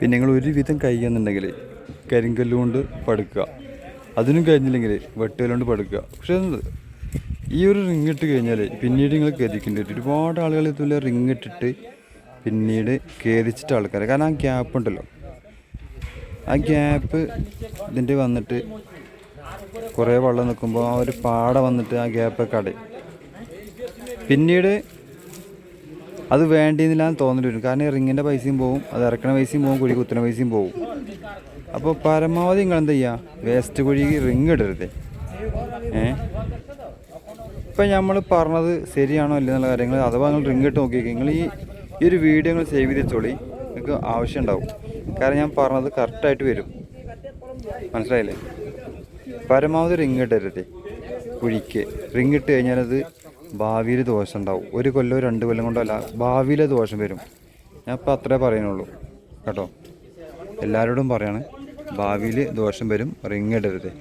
പിന്നെ നിങ്ങൾ ഒരുവിധം കഴിയുന്നുണ്ടെങ്കിൽ കരിങ്കല്ലുകൊണ്ട് പടുക്കുക. അതിനും കഴിഞ്ഞില്ലെങ്കിൽ വെട്ടുകല്ല് കൊണ്ട് പടുക്കുക. പക്ഷേ ഈ ഒരു റിങ് ഇട്ട് കഴിഞ്ഞാൽ പിന്നീട് നിങ്ങൾ ഖേദിക്കേണ്ടി വരും. ഒരുപാട് ആളുകൾ ഇതുപോലെ റിങ് ഇട്ടിട്ട് പിന്നീട് ഖേദിച്ചിട്ട് ആൾക്കാരെ. കാരണം ആ ഗ്യാപ്പ് ഉണ്ടല്ലോ. ആ ഗ്യാപ്പ് ഇതിന്റെ വന്നിട്ട് കുറേ വെള്ളം നിൽക്കുമ്പോൾ ആ ഒരു പാട വന്നിട്ട് ആ ഗ്യാപ്പൊക്കെ അടയും. പിന്നീട് അത് വേണ്ടിയെന്നില്ലാന്ന് വരും. കാരണം റിങ്ങിന്റെ പൈസയും പോവും അത് ഇറക്കണ പൈസയും പോവും കുഴി കുത്തണ പൈസയും പോവും. അപ്പോൾ പരമാവധി നിങ്ങൾ എന്താ ചെയ്യുക വേസ്റ്റ് കുഴി റിങ് ഇടരുത്. ഏ? ഇപ്പം നമ്മൾ പറഞ്ഞത് ശരിയാണോ ഇല്ല എന്നുള്ള കാര്യങ്ങൾ അഥവാ നിങ്ങൾ റിങ് ഇട്ട് നോക്കി നിങ്ങൾ ഈ ഈ ഒരു വീഡിയോ നിങ്ങൾ സേവ് ചെയ്ത് വെച്ചോളി നിങ്ങൾക്ക് ആവശ്യം ഉണ്ടാവും. കാരണം ഞാൻ പറഞ്ഞത് കറക്റ്റായിട്ട് വരും. മനസ്സിലായില്ലേ? പരമാവധി റിങ് ഇടരുത് കുഴിക്ക്. റിങ് ഇട്ട് കഴിഞ്ഞാൽ അത് ഭാവിയിൽ ദോഷം ഉണ്ടാവും ഒരു കൊല്ലോ രണ്ട് കൊല്ലം കൊണ്ടല്ല ഭാവിയിലെ ദോഷം വരും. ഞാൻ ഇപ്പം അത്രേ പറയുന്നുള്ളൂ. കേട്ടോ? എല്ലാവരോടും പറയാണ് ഭാവിയിൽ ദോഷം വരും റിങ് ഇടരുത്.